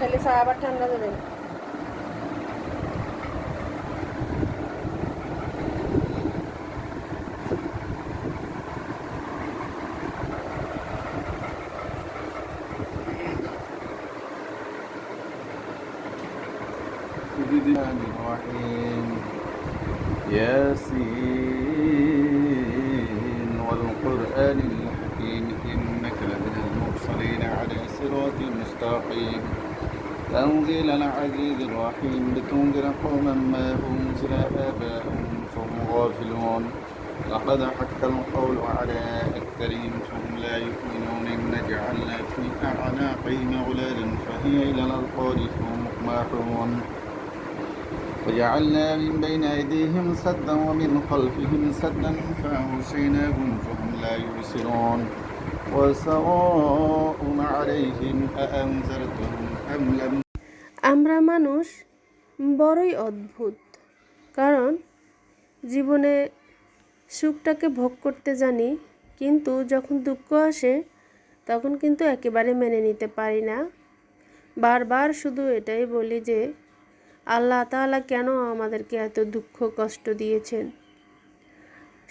না খেলে চা আবার ঠান্ডা যাবে না الرحمن الرحيم ياسين والقرآن الحكيم إنك لمن المرسلين على صراط مستقيم تنزيل العزيز الرحيم لتنذر قوما ما أنزل آباؤهم فهم غافلون. لقد حق القول على أكثرهم فهم لا يؤمنون. إن جعلنا في أعناقهم أغلالا فهي إلى الأذقان فهم مقماحون وجعلنا من بين أيديهم سدا ومن خلفهم سدا فأغشيناهم فهم لا يبصرون. وسواء عليهم أأنذرتهم আমরা মানুষ বড়ই অদ্ভুত, কারণ জীবনে সুখটাকে ভোগ করতে জানি, কিন্তু যখন দুঃখ আসে, তখন কিন্তু একেবারে মেনে নিতে পারি না। বারবার শুধু এটাই বলি যে, আল্লাহ তাআলা কেন আমাদেরকে এত দুঃখ, কষ্ট দিয়েছেন?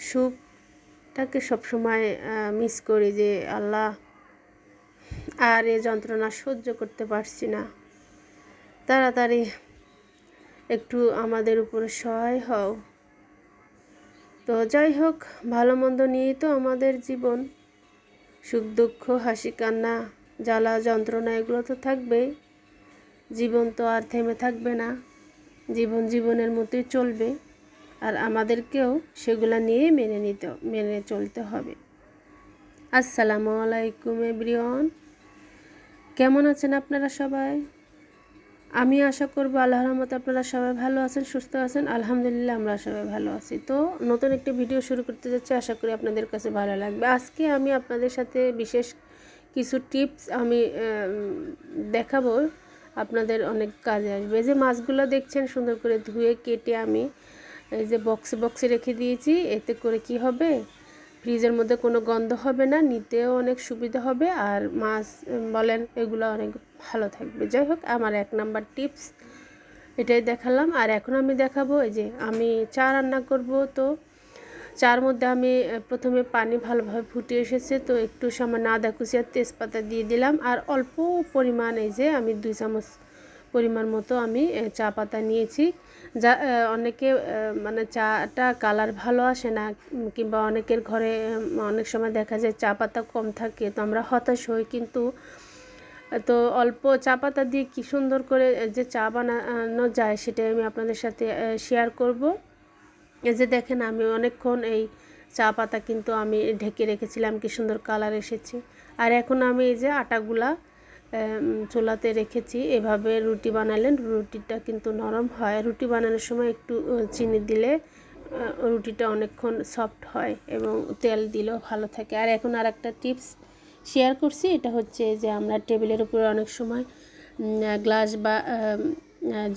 সুখটাকে সবসময় মিস করি যে, আল্লাহ আর এ যন্ত্রণা সহ্য করতে পারছি না। তাড়াতাড়ি একটু আমাদের উপরে সহায় হও। তো যাই হোক, ভালো মন্দ নিয়েই তো আমাদের জীবন। সুখ দুঃখ, হাসি কান্না, জ্বালা, যন্ত্রণা, এগুলো তো থাকবেই। জীবন তো আর থেমে থাকবে না। জীবন জীবনের মতোই চলবে। আর আমাদেরকেও সেগুলো নিয়ে মেনে নিতে, মেনে চলতে হবে। আসসালামু আলাইকুম, এভরিওয়ান। কেমন আছেন আপনারা সবাই? আমি আশা করব আল্লাহর রহমতে আপনারা সবাই ভালো আছেন সুস্থ আছেন। আলহামদুলিল্লাহ আমরা সবাই ভালো আছি। তো নতুন একটি ভিডিও শুরু করতে যাচ্ছি আশা করি আপনাদের কাছে ভালো লাগবে। আজকে আমি আপনাদের সাথে বিশেষ কিছু টিপস আম, দেখাবো। আপনাদের অনেক কাজে আসবে। যে মাছগুলো দেখছেন সুন্দর করে ধুয়ে কেটে আমি এই যে বক্সে বক্সে রেখে দিয়েছি। এতে করে কি হবে? ফ্রিজের মধ্যে কোনো গন্ধ হবে না, নিতেও অনেক সুবিধা হবে আর মাছ বলেন এগুলো অনেক ভালো থাকবে। যাই হোক, আমার এক নাম্বার টিপস, এটাই দেখালাম। আর এখন আমি দেখাবো এই যে আমি চা রান্না করব তো, চার মধ্যে আমি প্রথমে পানি ভালোভাবে ফুটে এসেছে তো একটু সামান্য আদা কুচি আর তেজপাতা দিয়ে দিলাম। আর অল্প পরিমাণ এই যে আমি দুই চামচ পরিমাণ মতো আমি চা পাতা নিয়েছি। যা অনেকে মানে চাটা কালার ভালো আসে না, কিংবা অনেকের ঘরে অনেক সময় দেখা যায় চা পাতা কম থাকে, তো আমরা হতাশ হই কিন্তু, তো অল্প চা পাতা দিয়ে কী সুন্দর করে যে চা বানানো যায় সেটাই আমি আপনাদের সাথে শেয়ার করব। এই যে দেখেন আমি অনেকক্ষণ এই চা পাতা কিন্তু আমি ঢেকে রেখেছিলাম, কি সুন্দর কালার এসেছে। আর এখন আমি এই যে আটাগুলা চুলাতে রেখেছি। এভাবে রুটি বানালেন, রুটিটা কিন্তু নরম হয়। রুটি বানানোর সময় একটু চিনি দিলে রুটিটা অনেকক্ষণ সফট হয় এবং তেল দিলেও ভালো থাকে। আর এখন আর একটা টিপস শেয়ার করছি, এটা হচ্ছে যে আমরা টেবিলের উপরে অনেক সময় গ্লাস বা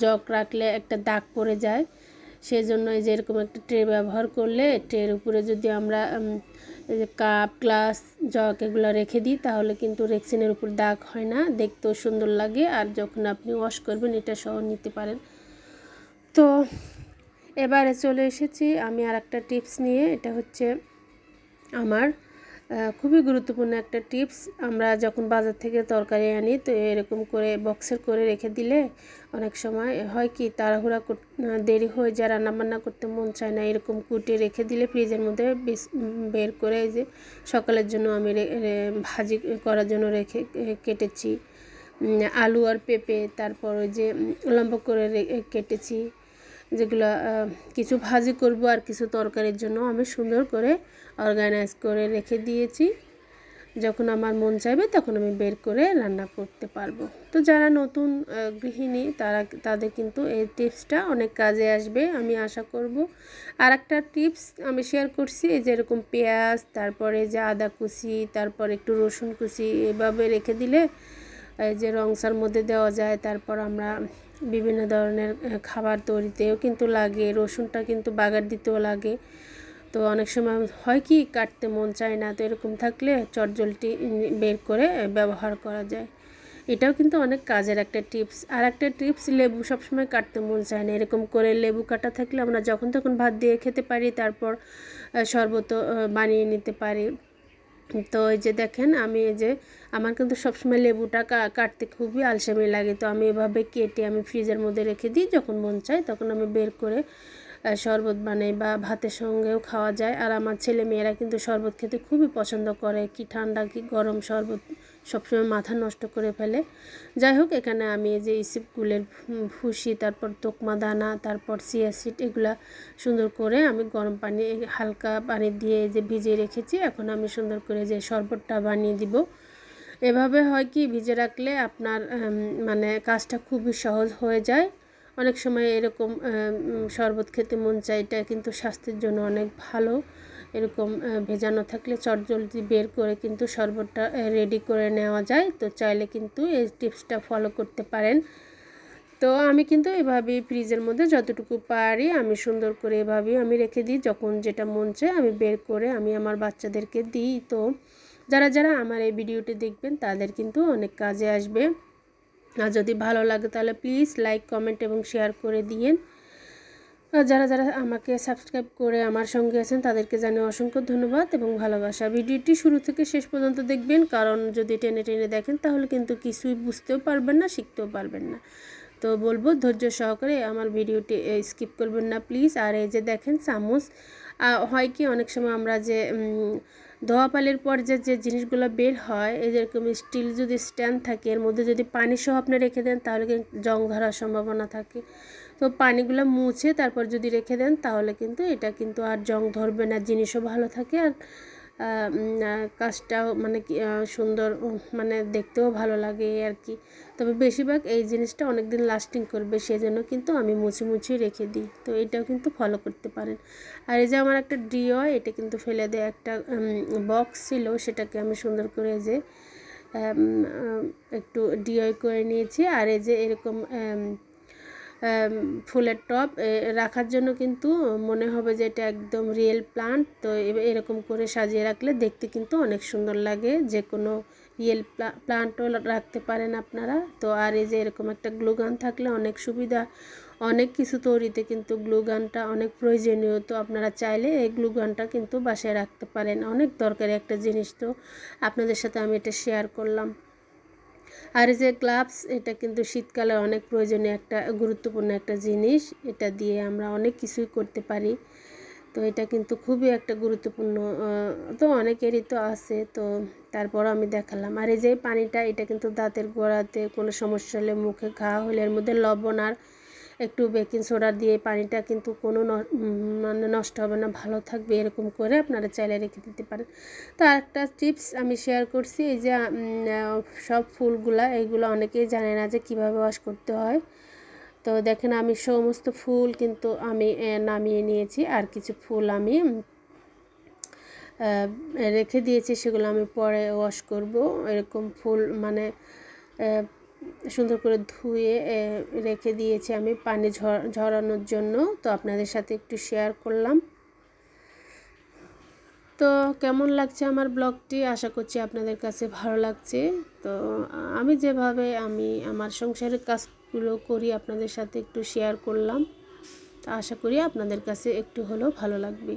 জগ রাখলে একটা দাগ পড়ে যায়। সেই জন্য এই যে এরকম একটা ট্রে ব্যবহার করলে, ট্রের উপরে যদি আমরা এই যে কাপ, গ্লাস, জগ এগুলো রেখে দিই, তাহলে কিন্তু রেক্সিনের উপর দাগ হয় না। দেখতেও সুন্দর লাগে আর যখন আপনি ওয়াশ করবেন এটা সহ নিতে পারেন। তো এবারে চলে এসেছি আমি আর একটা টিপস নিয়ে, এটা হচ্ছে আমার খুবই গুরুত্বপূর্ণ একটা টিপস। আমরা যখন বাজার থেকে তরকারি আনি, তো এরকম করে বক্সের করে রেখে দিলে অনেক সময় হয় কি, তাড়াহুড়া দেরি হয়ে যায়, রান্নাবান্না করতে মন চায় না, এরকম কুটে রেখে দিলে ফ্রিজের মধ্যে বের করে যে সকালের জন্য আমি ভাজি করার জন্য রেখে কেটেছি। আলু আর পেঁপে, তারপর ওই যে লম্বা করে কেটেছি। যেগুলো কিছু ভাজি করব আর কিছু তরকারির জন্য আমি সুন্দর করে অর্গানাইজ করে রেখে দিয়েছি। যখন আমার মন চাইবে তখন আমি বের করে রান্না করতে পারব। তো যারা নতুন গৃহিণী তারা তাদের কিন্তু এই টিপসটা অনেক কাজে আসবে আমি আশা করব। আর একটা টিপস আমি শেয়ার করছি, এই যেরকম পেঁয়াজ, তারপরে যে আদা কুচি, তারপর একটু রসুন কুচি, এভাবে রেখে দিলে এই যে রংসার মধ্যে দেওয়া যায়, তারপর আমরা বিভিন্ন ধরনের খাবার তৈরিতেও কিন্তু লাগে, রসুনটা কিন্তু বাগার দিতেও লাগে। তো অনেক সময় হয় কি, কাটতে মন চায় না, তো এরকম থাকলে চটজলটি বের করে ব্যবহার করা যায়। এটাও কিন্তু অনেক কাজের একটা টিপস। আর একটা টিপস, লেবু সবসময় কাটতে মন চায় না। এরকম করে লেবু কাটা থাকলে আমরা যখন তখন ভাত দিয়ে খেতে পারি, তারপর শরবত বানিয়ে নিতে পারি। তো এই যে দেখেন, আমি এই যে, আমার কিন্তু সবসময় লেবুটা কাটতে খুবই আলসেমি লাগে। তো আমি এভাবে কেটে আমি ফ্রিজের মধ্যে রেখে দিই, যখন মন চায়, তখন আমি বের করে শরবত বানাই বা ভাতের সঙ্গেও খাওয়া যায়। আর আমার ছেলে মেয়েরা কিন্তু শরবত খেতে খুবই পছন্দ করে। কি ঠান্ডা, কি গরম শরবত সবসময় মাথা নষ্ট করে ফেলে। যাই হোক, এখানে আমি এই যে ইসিপগুলের ভুসি, তারপর তোকমা দানা, তারপর সিয়াসিড এগুলা সুন্দর করে আমি গরম পানি হালকা পানি দিয়ে যে ভিজিয়ে রেখেছি। এখন আমি সুন্দর করে যে শরবতটা বানিয়ে দিব। এভাবে হয় কি, ভিজে রাখলে আপনার মানে কাজটা খুবই সহজ হয়ে যায়। অনেক সময় এরকম শরবত খেতে মন চায়, এটা কিন্তু স্বাস্থ্যের জন্য অনেক ভালো। এরকম ভেজানো থাকলে চটজলদি বের করে কিন্তু শরবতটা রেডি করে নেওয়া যায়। তো চাইলে কিন্তু এই টিপসটা ফলো করতে পারেন। তো আমি কিন্তু এভাবেই ফ্রিজের মধ্যে যতটুকু পারি, আমি সুন্দর করে এভাবেই আমি রেখে দিই। যখন যেটা মন চায়, আমি বের করে আমি আমার বাচ্চাদেরকে দিই। তো যারা যারা আমার এই ভিডিওটি দেখবেন, তাদের কিন্তু অনেক কাজে আসবে। আর যদি ভালো লাগে তাহলে প্লিজ লাইক, কমেন্ট এবং শেয়ার করে দিয়েন। যারা যারা আমাকে সাবস্ক্রাইব করে আমার সঙ্গে আছেন, তাদেরকে জানিয়ে অসংখ্য ধন্যবাদ এবং ভালোবাসা। ভিডিওটি শুরু থেকে শেষ পর্যন্ত দেখবেন, কারণ যদি টেনে টেনে দেখেন, তাহলে কিন্তু কিছুই বুঝতেও পারবেন না, শিখতেও পারবেন না। তো বলব, ধৈর্য সহকারে আমার ভিডিওটি স্কিপ করবেন না, প্লিজ। আর এই যে দেখেন, চামচ হয় কি, অনেক সময় আমরা যে ধোয়া পালের পর যে যে জিনিসগুলো বের হয়, এই যেরকম স্টিল যদি স্ট্যান্ড থাকে, এর মধ্যে যদি পানি সহ আপনি রেখে দেন, তাহলে কিন্তু জং ধরার সম্ভাবনা থাকে। তো পানিগুলো মুছে তারপর যদি রেখে দেন, তাহলে কিন্তু এটা কিন্তু আর জং ধরবে না, জিনিসও ভালো থাকে। আর কাজটাও মানে সুন্দর মানে দেখতেও ভালো লাগে আর কি। তবে বেশিরভাগ এই জিনিসটা অনেক দিন লাস্টিং করবে, সেজন্য কিন্তু আমি মুছে মুছে রেখে দিই। তো এটাও কিন্তু ফলো করতে পারেন। আর এই যে আমার একটা ডিও এটা কিন্তু ফেলে দেয় একটা বক্স ছিল, সেটাকে আমি সুন্দর করে যে একটু ডিওই করে নিয়েছি। আর এই যে এরকম ফুলের টব রাখার জন্য কিন্তু মনে হবে যে এটা একদম রিয়েল প্লান্ট তো এরকম করে সাজিয়ে রাখলে দেখতে কিন্তু অনেক সুন্দর লাগে। যে কোনো রিয়েল প্লান্টও রাখতে পারেন আপনারা। তো আর এই যে এরকম একটা গ্লুগান থাকলে অনেক সুবিধা। অনেক কিছু তৈরিতে কিন্তু গ্লুগানটা অনেক প্রয়োজনীয়। তো আপনারা চাইলে এই গ্লুগানটা কিন্তু বাসায় রাখতে পারেন। অনেক দরকারি একটা জিনিস তো। আপনাদের সাথে আমি এটা শেয়ার করলাম। আর যে গ্লাভস এটা কিন্তু শীতকালে অনেক প্রয়োজনীয় একটা, গুরুত্বপূর্ণ একটা জিনিস। এটা দিয়ে আমরা অনেক কিছুই করতে পারি। তো এটা কিন্তু খুবই একটা গুরুত্বপূর্ণ তো অনেকেরই তো আছে। তো তারপর আমি দেখালাম। আর এই যে পানিটা, এটা কিন্তু দাঁতের গোড়াতে কোনো সমস্যা হলে, মুখে ঘা হলে, এর মধ্যে লবণ আর একটু বেকিং সোডা দিয়ে পানিটা কিন্তু কোনো মানে নষ্ট হবে না, ভালো থাকবে, এরকম করে আপনারা চাইলে রেখে দিতে পারেন। তো আরেকটা টিপস আমি শেয়ার করছি, এই যে সব ফুলগুলা, এইগুলো অনেকেই জানে না যে কীভাবে ওয়াশ করতে হয়। তো দেখেন, আমি সমস্ত ফুল কিন্তু আমি নামিয়ে নিয়েছি, আর কিছু ফুল আমি রেখে দিয়েছি, সেগুলো আমি পরে ওয়াশ করব। এরকম ফুল মানে সুন্দর করে ধুয়ে রেখে দিয়েছি আমি পানি ঝর- ঝরানোর জন্য। তো আপনাদের সাথে একটু শেয়ার করলাম। তো কেমন লাগছে আমার ব্লগটি? আশা করছি আপনাদের কাছে ভালো লাগছে। তো আমি যেভাবে আমি আমার সংসারের কাজগুলো করি, আপনাদের সাথে একটু শেয়ার করলাম। তো আশা করি আপনাদের কাছে একটু হলেও ভালো লাগবে।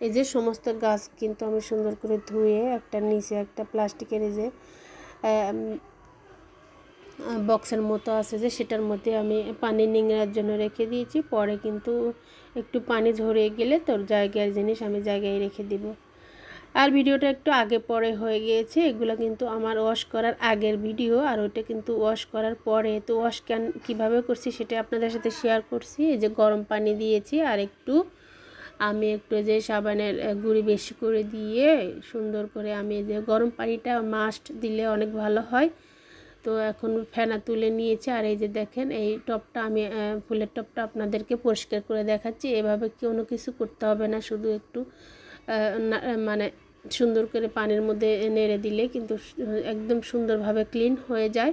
এই যে সমস্ত গাছ কিন্তু আমি সুন্দর করে ধুয়ে একটা নিচে একটা প্লাস্টিকের এই যে বক্সের মতো আছে যে সেটার মধ্যে আমি পানি নিংড়ার জন্য রেখে দিয়েছি। পরে কিন্তু একটু পানি ঝরে গেলে তোর জায়গার জিনিস আমি জায়গায় রেখে দিব। আর ভিডিওটা একটু আগে পরে হয়ে গিয়েছে, এগুলো কিন্তু আমার ওয়াশ করার আগের ভিডিও, আর ওইটা কিন্তু ওয়াশ করার পরে তো ওয়াশ কেন, কীভাবে করছি সেটা আপনাদের সাথে শেয়ার করছি। এই যে গরম পানি দিয়েছি, আর একটু আমি একটু যে সাবানের গুঁড়ি বেশি করে দিয়ে সুন্দর করে আমি যে গরম পানিটা মাস্ট দিলে অনেক ভালো হয়। তো এখন ফেনা তুলে নিয়েছে। আর এই যে দেখেন, এই টপটা আমি ফুলের টপটা আপনাদেরকে পরিষ্কার করে দেখাচ্ছি। এভাবে কোনো কিছু করতে হবে না, শুধু একটু মানে সুন্দর করে পানির মধ্যে নেড়ে দিলে কিন্তু একদম সুন্দরভাবে ক্লিন হয়ে যায়।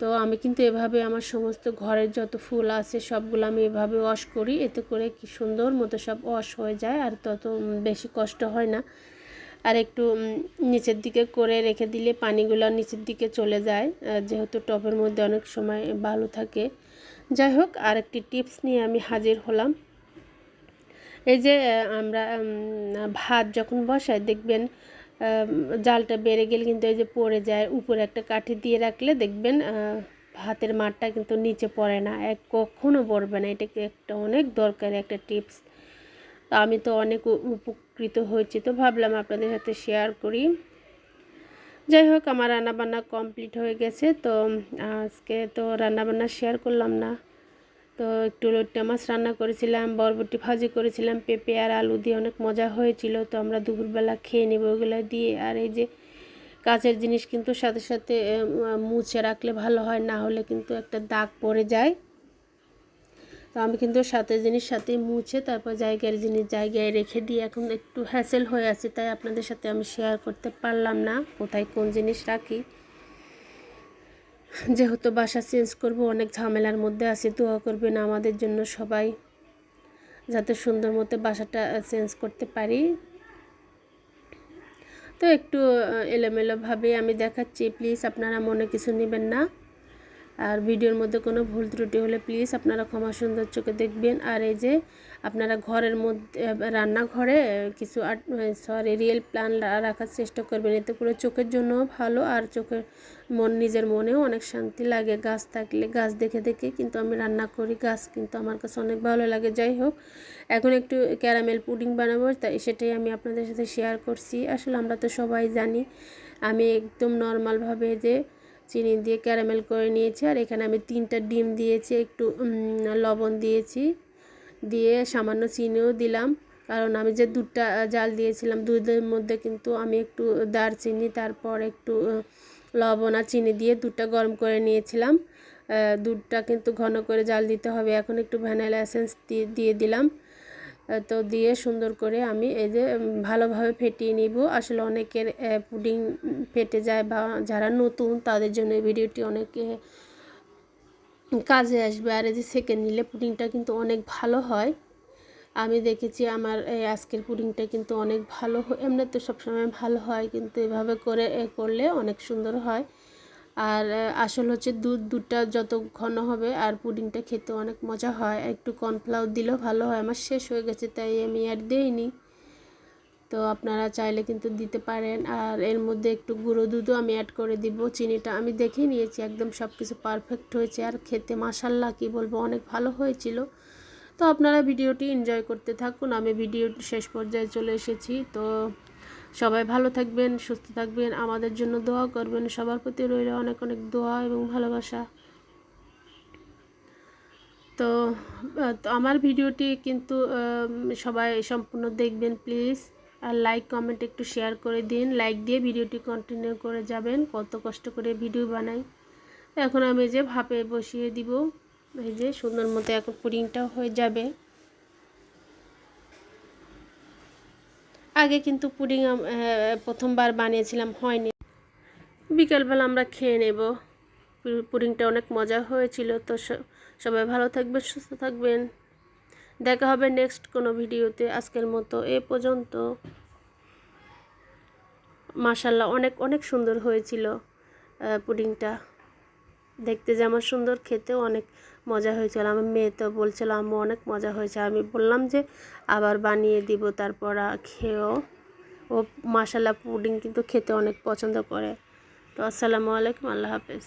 তো আমি কিন্তু এভাবে আমার সমস্ত ঘরের যত ফুল আছে সবগুলো আমি এভাবে ওয়াশ করি। এতে করে কি সুন্দর মতো সব ওয়াশ হয়ে যায়, আর তত বেশি কষ্ট হয় না। আর একটু নিচের দিকে করে রেখে দিলে পানিগুলো নিচের দিকে চলে যায় যেহেতু টবের মধ্যে অনেক সময় বালু থাকে। যাই হোক আর একটি টিপস নিয়ে আমি হাজির হলাম। এই যে আমরা ভাত যখন বসাই, দেখবেন জালটা বেড়ে গেলে কিন্তু এই যে পড়ে যায়। উপরে একটা কাঠি দিয়ে রাখলে দেখবেন ভাতের মাঠটা কিন্তু নিচে পড়ে না। এক কখনো পড়বে না। এটা একটা অনেক দরকারি একটা টিপস। তো আমি তো অনেক উপকৃত হয়েছি। তো ভাবলাম আপনাদের সাথে শেয়ার করি। যাই হোক, আমার রান্নাবান্না কমপ্লিট হয়ে গেছে। তো আজকে তো রান্নাবান্না শেয়ার করলাম না। তো একটু লোট্টা মাছ রান্না করেছিলাম, বরবটি ভাজি করেছিলাম, পেঁপে আর আলু দিয়ে অনেক মজা হয়েছিল। তো আমরা দুপুরবেলা খেয়ে নেব ওগুলো দিয়ে। আর এই যে কাঁচের জিনিস কিন্তু সাথে সাথে মুছে রাখলে ভালো হয়, না হলে কিন্তু একটা দাগ পড়ে যায়। তো আমি কিন্তু সাথে জিনিস সাথে মুছে তারপর জায়গার জিনিস জায়গায় রেখে দিয়ে এখন একটু হ্যাসেল হয়ে আছে, তাই আপনাদের সাথে আমি শেয়ার করতে পারলাম না কোথায় কোন জিনিস রাখি। যেহেতু বাসা চেঞ্জ করব, অনেক ঝামেলার মধ্যে আছে, দোয়া করবেন আমাদের জন্য সবাই যাতে সুন্দর মতো বাসাটা চেঞ্জ করতে পারি। তো একটু এলোমেলোভাবে আমি দেখাচ্ছি প্লিজ আপনারা মনে কিছু নেবেন না। আর ভিডিওর মধ্যে কোনো ভুল ত্রুটি হলে প্লিজ আপনারা ক্ষমা সুন্দর চোখে দেখবেন। আর এই যে আপনারা ঘরের মধ্যে রান্নাঘরে কিছু সরি রিয়েল প্ল্যান রাখার চেষ্টা করবেন। এতে করে চোখের জন্য ভালো আর চোখের মন, নিজের মনেও অনেক শান্তি লাগে। গাছ থাকলে গাছ দেখে দেখে কিন্তু আমি রান্না করি, গাছ কিন্তু আমার কাছে অনেক ভালো লাগে। যাই হোক, এখন একটু ক্যারামেল পুডিং বানাবো, তাই সেটাই আমি আপনাদের সাথে শেয়ার করছি। আসলে আমরা তো সবাই জানি, আমি একদম নর্মালভাবে যে চিনি দিয়ে ক্যারামেল করে নিয়েছি। আর এখানে আমি তিনটা ডিম দিয়েছি, একটু লবণ দিয়েছি। দিয়ে সামান্য চিনিও দিলাম। কারণ আমি যে দুধটা জাল দিয়েছিলাম দুধের মধ্যে কিন্তু আমি একটু দারচিনি, তারপর একটু লবণ আর চিনি দিয়ে দুধটা গরম করে নিয়েছিলাম। দুধটা কিন্তু ঘন করে জাল দিতে হবে। এখন একটু ভ্যানিলা এসেন্স দিয়ে দিয়ে দিলাম। তো দিয়ে সুন্দর করে আমি এই যে ভালোভাবে ফেটিয়ে নিব। আসলে অনেকের পুডিং ফেটে যায় বা যারা নতুন তাদের জন্য ভিডিওটি অনেক কাজে আসবে। আর এই যে সেকেন্ড নিলে পুডিংটা কিন্তু অনেক ভালো হয়। আমি দেখেছি আমার এই আজকের পুডিংটা কিন্তু অনেক ভালো এমনি তো সবসময় ভালো হয়, কিন্তু এভাবে করে করলে অনেক সুন্দর হয়। আর আসল হচ্ছে দুধ, দুধটা যত ঘন হবে আর পুডিংটা খেতে অনেক মজা হয়। একটু কর্নফ্লাওয়ার দিলেও ভালো হয়। আমার শেষ হয়ে গেছে, তাই আমি আর দিইনি। তো আপনারা চাইলে কিন্তু দিতে পারেন। আর এর মধ্যে একটু গুঁড়ো দুধও আমি অ্যাড করে দিব। চিনিটা আমি দেখে নিয়েছি, একদম সব কিছু পারফেক্ট হয়েছে। আর খেতে মাসাল্লাহ কি বলব, অনেক ভালো হয়েছিল। তো আপনারা ভিডিওটি এনজয় করতে থাকুন। আমি ভিডিও শেষ পর্যায়ে চলে এসেছি। তো সবাই ভালো থাকবেন, সুস্থ থাকবেন। আমাদের জন্য দোয়া করবেন। সবার প্রতি রইল অনেক অনেক দোয়া এবং ভালোবাসা। তো আমার ভিডিওটি কিন্তু সবাই সম্পূর্ণ দেখবেন প্লিজ। আর লাইক, কমেন্ট একটু শেয়ার করে দিন। লাইক দিয়ে ভিডিওটি কন্টিনিউ করে যাবেন। কত কষ্ট করে ভিডিও বানাই। এখন আমি যে ভাপে বসিয়ে দিব, এই যে সুন্দর মতো এখন পুডিংটাও হয়ে যাবে। আগে কিন্তু পুডিং প্রথমবার বানিয়েছিলাম, হয়নি। বিকালবেলা আমরা খেয়ে নেব। পুডিংটা অনেক মজা হয়েছিল, তো সবাই ভালো থাকবেন, সুস্থ থাকবেন। দেখা হবে নেক্সট কোনো ভিডিওতে। আজকের মতো এ পর্যন্ত। মাশাল্লাহ অনেক অনেক সুন্দর হয়েছিল পুডিংটা। দেখতে যেমন সুন্দর, খেতেও অনেক মজা হয়েছিল। আমার মেয়ে তো বলছিল, আম্মু, অনেক মজা হয়েছে। আমি বললাম যে, আবার বানিয়ে দিব, তারপর খেয়েও। ও মাসালা পুডিং কিন্তু খেতে অনেক পছন্দ করে। তো আসসালামু আলাইকুম, আল্লাহ হাফেজ।